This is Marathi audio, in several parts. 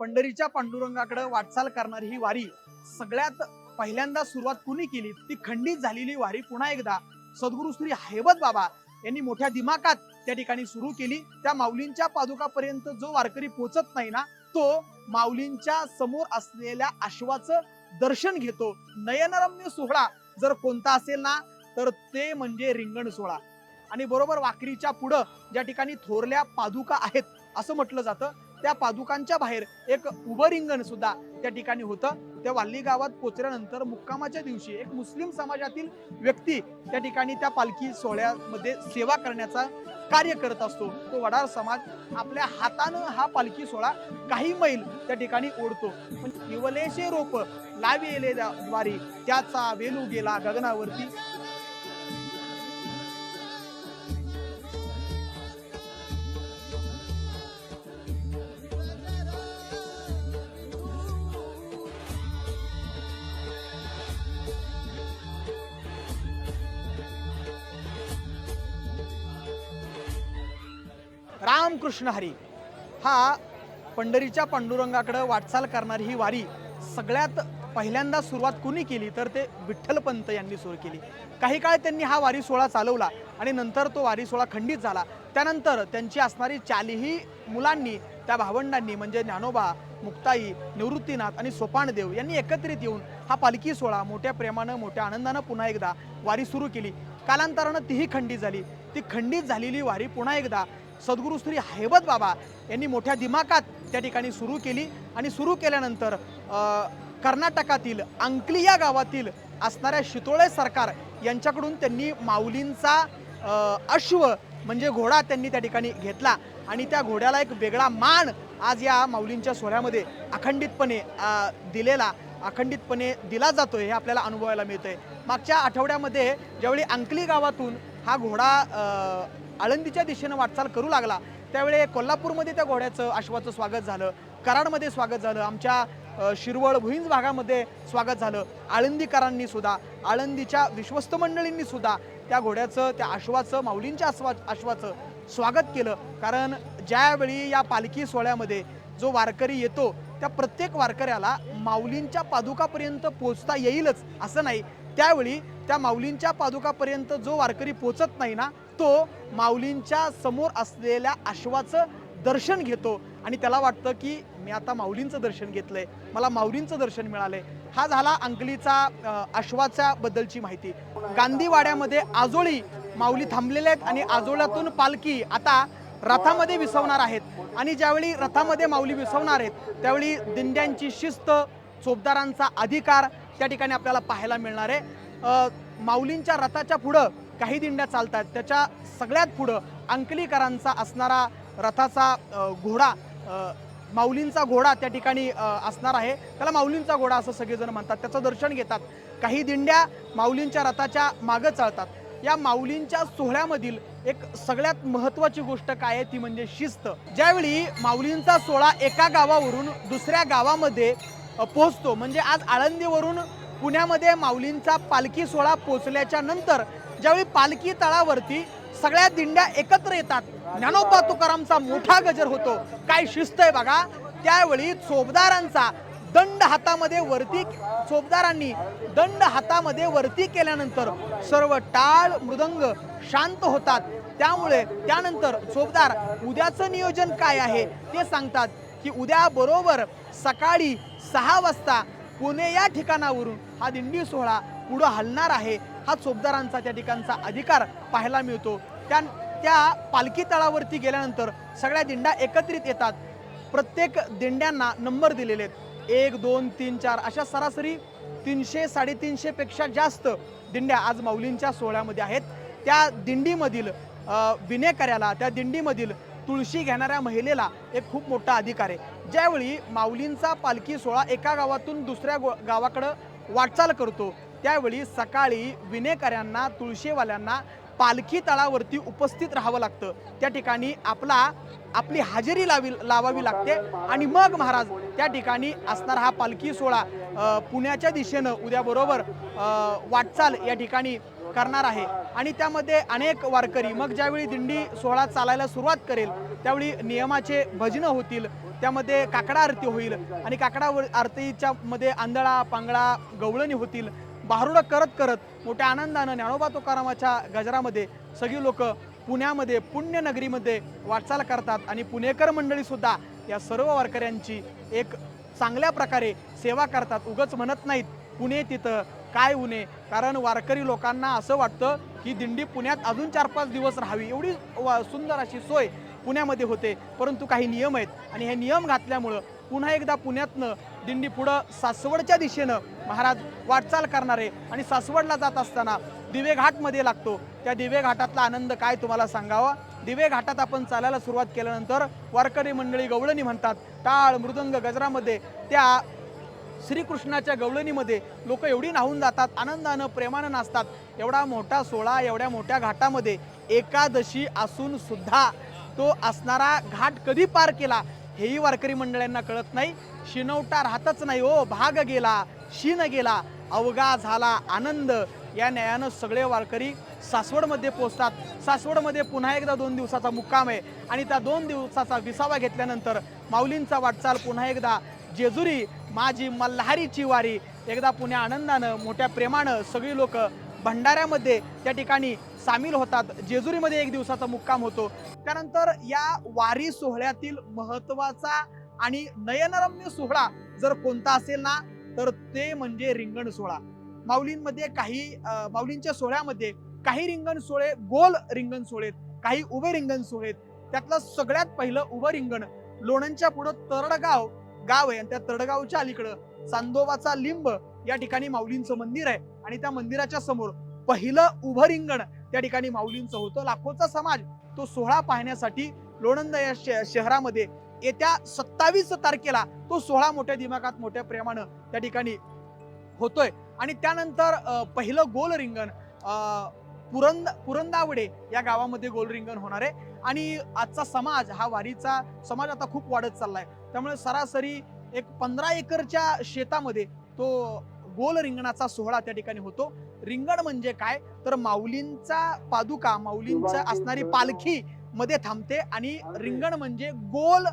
पंढरीच्या पांडुरंगाकडे वाटचाल करणारी ही वारी सगळ्यात पहिल्यांदा सुरुवात कुणी केली? ती खंडित झालेली वारी पुन्हा एकदा सद्गुरू श्री हैबत बाबा यांनी मोठ्या दिमाकात त्या ठिकाणी सुरू केली. त्या माऊलींच्या पादुकापर्यंत जो वारकरी पोचत नाही ना तो माऊलींच्या समोर असलेल्या आश्वाचं दर्शन घेतो. नयनरम्य सोहळा जर कोणता असेल ना तर ते म्हणजे रिंगण सोहळा. आणि बरोबर वाकरीच्या पुढं ज्या ठिकाणी थोरल्या पादुका आहेत असं म्हटलं जातं. त्या पादुकांच्या बाहेर एक उभं रिंगण सुद्धा त्या ठिकाणी होतं. त्या वाल्ली गावात पोचल्यानंतर मुक्कामाच्या दिवशी एक मुस्लिम समाजातील व्यक्ती त्या ठिकाणी त्या पालखी सोहळ्यामध्ये सेवा करण्याचा कार्य करत असतो. तो वडार समाज आपल्या हातानं हा पालखी सोहळा काही मैल त्या ठिकाणी ओढतो. पण केवलेशे रोप लाविले द्वारी त्याचा वेलू गेला गगनावरती. रामकृष्ण हरी. हा पंढरीच्या पांडुरंगाकडं वाटचाल करणारी ही वारी सगळ्यात पहिल्यांदा सुरुवात कुणी केली? तर ते विठ्ठलपंत यांनी सुरू केली. काही काळ त्यांनी हा वारी सोहळा चालवला आणि नंतर तो वारी सोहळा खंडित झाला. त्यानंतर त्यांची असणारी चालीही मुलांनी त्या भावंडांनी म्हणजे ज्ञानोबा मुक्ताई निवृत्तीनाथ आणि सोपानदेव यांनी एकत्रित येऊन हा पालखी सोहळा मोठ्या प्रेमानं मोठ्या आनंदानं पुन्हा एकदा वारी सुरू केली. कालांतरानं तीही खंडित झाली. ती खंडित झालेली वारी पुन्हा एकदा सद्गुरू श्री हैबत बाबा यांनी मोठ्या दिमाकात त्या ठिकाणी सुरू केली आणि सुरू केल्यानंतर कर्नाटकातील अंकली या गावातील असणाऱ्या शितोळे सरकार यांच्याकडून त्यांनी माऊलींचा अश्व म्हणजे घोडा त्यांनी त्या ठिकाणी घेतला आणि त्या घोड्याला एक वेगळा मान आज या माऊलींच्या सोहळ्यामध्ये अखंडितपणे दिलेला अखंडितपणे दिला जातोय हे आपल्याला अनुभवायला मिळतंय. मागच्या आठवड्यामध्ये ज्यावेळी अंकली गावातून हा घोडा आळंदीच्या दिशेनं वाटचाल करू लागला. त्यावेळी कोल्हापूरमध्ये त्या घोड्याचं अश्वाचं स्वागत झालं. कराडमध्ये स्वागत झालं. आमच्या शिरवळ भुईंज भागामध्ये स्वागत झालं. आळंदीकरांनी सुद्धा आळंदीच्या विश्वस्त मंडळींनी सुद्धा त्या घोड्याचं त्या अश्वाचं माऊलींच्या अश्वा अश्वाचं स्वागत केलं. कारण ज्यावेळी या पालखी सोहळ्यामध्ये जो वारकरी येतो त्या प्रत्येक वारकऱ्याला माऊलींच्या पादुकापर्यंत पोचता येईलच असं नाही. त्यावेळी त्या माऊलींच्या पादुकापर्यंत जो वारकरी पोचत नाही ना तो माऊलींच्या समोर असलेल्या अश्वाचं दर्शन घेतो. आणि त्याला वाटतं की मी आता माऊलींचं दर्शन घेतलंय. मला माऊलींचं दर्शन मिळालंय. हा झाला अंकलीचा अश्वाच्या बद्दलची माहिती. गांधीवाड्यामध्ये आजोळी माऊली थांबलेल्या आहेत आणि आजोळ्यातून पालखी आता रथामध्ये विसवणार आहेत. आणि ज्यावेळी रथामध्ये माऊली विसवणार आहेत त्यावेळी दिंड्यांची शिस्त चोपदारांचा अधिकार त्या ठिकाणी आपल्याला पाहायला मिळणार आहे. माऊलींच्या रथाच्या पुढं काही दिंड्या चालतात त्याच्या सगळ्यात पुढं अंकलीकरांचा असणारा रथाचा घोडा माऊलींचा घोडा त्या ठिकाणी असणार आहे. त्याला माऊलींचा घोडा असं सगळेजण म्हणतात. त्याचं दर्शन घेतात. काही दिंड्या माऊलींच्या रथाच्या मागं चालतात. या माऊलींच्या सोहळ्यामधील एक सगळ्यात महत्वाची गोष्ट काय आहे ती म्हणजे शिस्त. ज्यावेळी माऊलींचा सोहळा एका गावावरून दुसऱ्या गावामध्ये पोहोचतो म्हणजे आज आळंदीवरून पुण्यामध्ये माऊलींचा पालखी सोहळा पोचल्याच्या नंतर ज्यावेळी पालखी तळावरती सगळ्या दिंड्या एकत्र येतात ज्ञानोबा तुकारामचा मोठा गजर होतो. काय शिस्त आहे बघा. त्यावेळी चोपदारांचा दंड हातामध्ये वरती चोपदारांनी दंड हातामध्ये वरती केल्यानंतर सर्व टाळ मृदंग शांत होतात. त्यामुळे त्यानंतर चोपदार उद्याचं नियोजन काय आहे ते सांगतात की उद्या बरोबर सकाळी सहा वाजता पुणे या ठिकाणावरून हा दिंडी सोहळा पुढं हलणार आहे. हा चोपदारांचा त्या ठिकाणचा अधिकार पाहायला मिळतो. त्या त्या पालखी तळावरती गेल्यानंतर सगळ्या दिंड्या एकत्रित येतात. प्रत्येक दिंड्यांना नंबर दिलेले आहेत. एक दोन तीन चार अशा सरासरी तीनशे साडेतीनशेपेक्षा जास्त दिंड्या आज माऊलींच्या सोहळ्यामध्ये आहेत. त्या दिंडीमधील विनेकऱ्याला त्या दिंडीमधील तुळशी घेणाऱ्या महिलेला एक खूप मोठा अधिकार आहे. ज्यावेळी माऊलींचा पालखी सोहळा एका गावातून दुसऱ्या गो गावाकडं वाटचाल करतो त्यावेळी सकाळी विनेकऱ्यांना तुळशीवाल्यांना पालखी तळावरती उपस्थित राहावं लागतं. त्या ठिकाणी आपला आपली हजेरी लावी लावावी लागते आणि मग महाराज त्या ठिकाणी असणारा हा पालखी सोहळा पुण्याच्या दिशेनं उद्याबरोबर वाटचाल या ठिकाणी करणार आहे. आणि त्यामध्ये अनेक वारकरी मग ज्यावेळी दिंडी सोहळा चालायला सुरुवात करेल त्यावेळी नियमाचे भजनं होतील त्यामध्ये काकडा आरती होईल आणि काकडा व- आरतीच्या मध्ये आंधळा पांगळा गवळणी होतील. भारुडं करत करत मोठ्या आनंदानं ज्ञानोबा तुकारामाच्या गजरामध्ये सगळी लोक पुण्यामध्ये पुण्यनगरीमध्ये वाटचाल करतात आणि पुणेकर मंडळीसुद्धा या सर्व वारकऱ्यांची एक चांगल्या प्रकारे सेवा करतात. उगच म्हणत नाहीत पुणे तिथं काय उणे कारण वारकरी लोकांना असं वाटतं की दिंडी पुण्यात अजून चार पाच दिवस राहावी. एवढी वा- सुंदर अशी सोय पुण्यामध्ये होते. परंतु काही नियम आहेत आणि हे नियम घातल्यामुळं पुन्हा एकदा पुण्यातनं दिंडी पुढं सासवडच्या दिशेनं महाराज वाटचाल करणारे आणि सासवडला जात असताना दिवे घाटमध्ये लागतो. त्या दिवे घाटातला आनंद काय तुम्हाला सांगावा? दिवे घाटात आपण चालायला सुरुवात केल्यानंतर वारकरी मंडळी गवळणी म्हणतात. टाळ मृदंग गजरामध्ये त्या श्रीकृष्णाच्या गवळणीमध्ये लोक एवढी नाहून जातात आनंदानं प्रेमानं नाचतात. एवढा मोठा सोहळा एवढ्या मोठ्या घाटामध्ये एकादशी असून सुद्धा तो असणारा घाट कधी पार केला हेही वारकरी मंडळांना कळत नाही. शिनवटा राहतच नाही ओ भाग गेला. शीन गेला अवघा झाला आनंद. या न्यायानं सगळे वारकरी सासवडमध्ये पोहोचतात. सासवडमध्ये पुन्हा एकदा दोन दिवसाचा मुक्काम आहे. आणि त्या दोन दिवसाचा विसावा घेतल्यानंतर माऊलींचा वाटचाल पुन्हा एकदा जेजुरी माझी मल्हारीची वारी एकदा पुण्या आनंदानं मोठ्या प्रेमानं सगळी लोक भंडाऱ्यामध्ये त्या ठिकाणी सामील होतात. जेजुरीमध्ये एक दिवसाचा मुक्काम होतो. त्यानंतर या वारी सोहळ्यातील महत्त्वाचा आणि नयनरम्य सोहळा जर कोणता असेल ना तर ते म्हणजे रिंगण सोहळा माऊलींमध्ये काही माऊलींच्या सोहळ्यामध्ये काही रिंगण सोहळे गोल रिंगण सोहळेत काही उभे रिंगण सोहळेत. त्यातलं सगळ्यात पहिलं उभं रिंगण लोणंदच्या पुढं तरडगाव गाव आहे आणि त्या तरडगावच्या अलीकडं चांदोबाचा लिंब या ठिकाणी माऊलींचं मंदिर आहे आणि त्या मंदिराच्या समोर पहिलं उभं रिंगण त्या ठिकाणी माऊलींचं होतं. लाखोचा समाज तो सोहळा पाहण्यासाठी लोणंद या श- शहरामध्ये येत्या सत्तावीस तारखेला तो सोहळा मोठ्या दिमागात मोठ्या प्रेमानं त्या ठिकाणी होतोय. आणि त्यानंतर पहिलं गोल रिंगण पुरंद पुरंदावडे या गावामध्ये गोल रिंगण होणार आहे. आणि आजचा समाज हा वारीचा समाज आता खूप वाढत चाललाय. त्यामुळे सरासरी एक पंधरा एकरच्या शेतामध्ये तो गोल रिंगणाचा सोहळा त्या ठिकाणी होतो. रिंगण म्हणजे काय? तर माऊलींचा पादुका माऊलींचा असणारी पालखी मध्ये थांबते आणि रिंगण म्हणजे गोल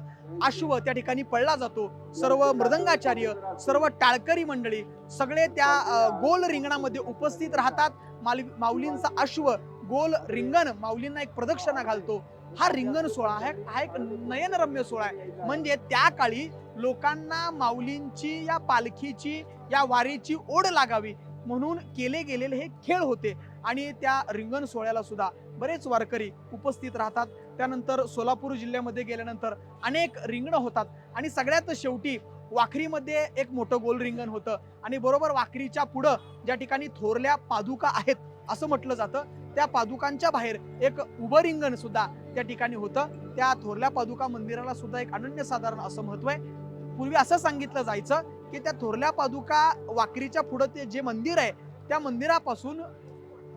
अश्व त्या ठिकाणी पळला जातो. सर्व मृदंगाचार्य सर्व टाळकरी मंडळी सगळे त्या गोल रिंगणामध्ये उपस्थित राहतात. माल- माऊलींचा अश्व गोल रिंगण माऊलींना एक प्रदक्षिणा घालतो. हा रिंगण सोहळा आहे हा एक नयनरम्य सोहळा आहे. म्हणजे त्या काळी लोकांना माऊलींची या पालखीची या वारीची ओढ लागावी म्हणून केले गेलेले हे खेळ होते. आणि त्या रिंगण सोहळ्याला सुद्धा बरेच वारकरी उपस्थित राहतात. त्यानंतर सोलापूर जिल्ह्यामध्ये गेल्यानंतर अनेक रिंगणं होतात आणि सगळ्यात शेवटी वाखरीमध्ये एक मोठं गोल रिंगण होतं आणि बरोबर वाखरीच्या पुढं ज्या ठिकाणी थोरल्या पादुका आहेत असं म्हटलं जातं त्या पादुकांच्या बाहेर एक उभं रिंगण सुद्धा त्या ठिकाणी होतं. त्या थोरल्या पादुका मंदिराला सुद्धा एक अनन्यसाधारण असं महत्त्व आहे. पूर्वी असं सांगितलं जायचं की त्या थोरल्या पादुका वाकरीच्या पुढं ते जे मंदिर आहे त्या मंदिरापासून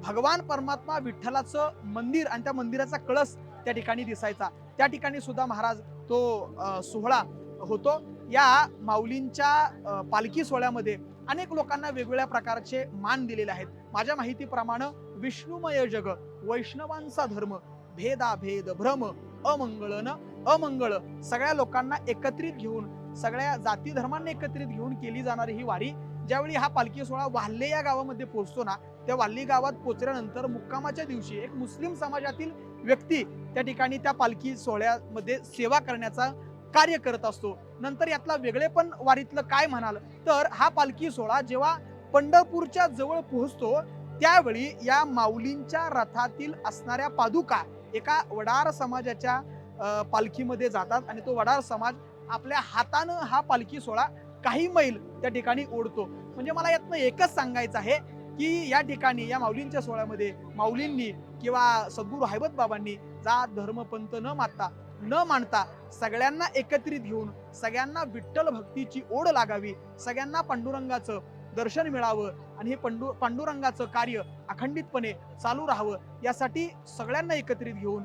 भगवान परमात्मा विठ्ठलाचं मंदिर आणि त्या मंदिराचा कळस त्या ठिकाणी दिसायचा. त्या ठिकाणी सुद्धा महाराज तो सोहळा होतो. या माऊलींच्या पालखी सोहळ्यामध्ये अनेक लोकांना वेगवेगळ्या प्रकारचे मान दिलेले आहेत. माझ्या माहितीप्रमाणे विष्णुमय जग वैष्णवांचा धर्म भेदाभेद भ्रम अमंगळ न अमंगळ सगळ्या लोकांना एकत्रित घेऊन सगळ्या जाती धर्मांना एकत्रित घेऊन केली जाणारी ही वारी ज्यावेळी हा पालखी सोहळा वाल्हे या गावामध्ये पोहोचतो ना त्या वाल्ली गावात पोचल्यानंतर मुक्कामाच्या दिवशी एक मुस्लिम समाजातील व्यक्ती त्या ठिकाणी त्या पालखी सोहळ्यामध्ये सेवा करण्याचा कार्य करत असतो. नंतर यातला वेगळेपण वारीतलं काय म्हणाल तर हा पालखी सोहळा जेव्हा पंढरपूरच्या जवळ पोहोचतो त्यावेळी या माऊलींच्या रथातील असणाऱ्या पादुका एका वडार समाजाच्या पालखीमध्ये जातात आणि तो वडार समाज आपल्या हातानं हा पालखी सोहळा काही मैल त्या ठिकाणी ओढतो. म्हणजे मला यातनं एकच सांगायचं आहे की या ठिकाणी या माऊलींच्या सोहळ्यामध्ये माऊलींनी किंवा सद्गुरू हैबत बाबांनी जात धर्मपंथ न मानता न मानता सगळ्यांना एकत्रित घेऊन सगळ्यांना विठ्ठल भक्तीची ओढ लागावी सगळ्यांना पांडुरंगाचं दर्शन मिळावं आणि हे पंडू पांडुरंगाचं कार्य अखंडितपणे चालू राहावं यासाठी सगळ्यांना एकत्रित घेऊन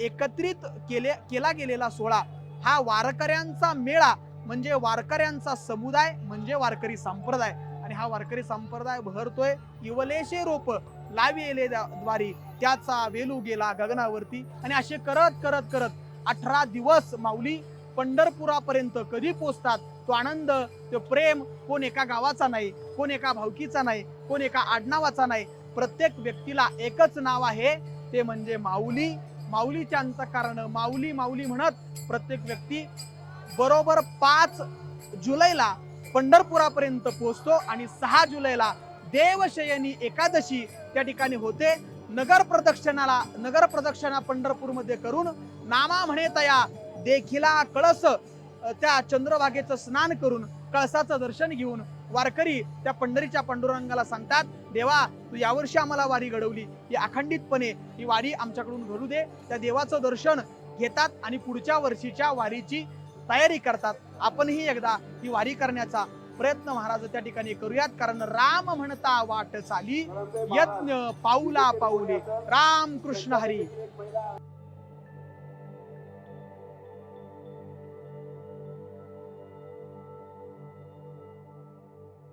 एकत्रित केले केला गेलेला सोहळा हा वारकऱ्यांचा मेळा म्हणजे वारकऱ्यांचा समुदाय म्हणजे वारकरी संप्रदाय. आणि हा वारकरी संप्रदाय बहरतोय इवलेशे रोप लाविले द्वारी त्याचा वेलू गेला गगनावरती. आणि असे करत करत करत अठरा दिवस माऊली पंढरपुरापर्यंत कधी पोचतात? तो आनंद तो प्रेम कोण एका गावाचा नाही कोण एका भावकीचा नाही कोण एका आडनावाचा नाही. प्रत्येक व्यक्तीला एकच नाव आहे ते म्हणजे माऊली. माऊलीच्या अंतकारण माऊली माऊली म्हणत प्रत्येक व्यक्ती बरोबर पाच जुलैला पंढरपुरापर्यंत पोहोचतो आणि सहा जुलैला देवशयनी एकादशी त्या ठिकाणी होते. नगर प्रदक्षिणाला नगर प्रदक्षिणा पंढरपूरमध्ये करून नामा म्हणे तया देखिला कळस त्या चंद्रभागेचं स्नान करून कळसाचं दर्शन घेऊन वारकरी त्या पंढरीच्या पांडुरंगाला सांगतात देवा तू यावर्षी आम्हाला वारी घडवली. ही अखंडितपणे ही वारी आमच्याकडून घडू दे. त्या देवाचं दर्शन घेतात आणि पुढच्या वर्षीच्या वारीची तयारी करतात. आपणही एकदा ही वारी करण्याचा प्रयत्न महाराज त्या ठिकाणी करूयात. कारण राम म्हणता वाट चाली यत्न पाऊला पाऊले. राम कृष्ण हरी.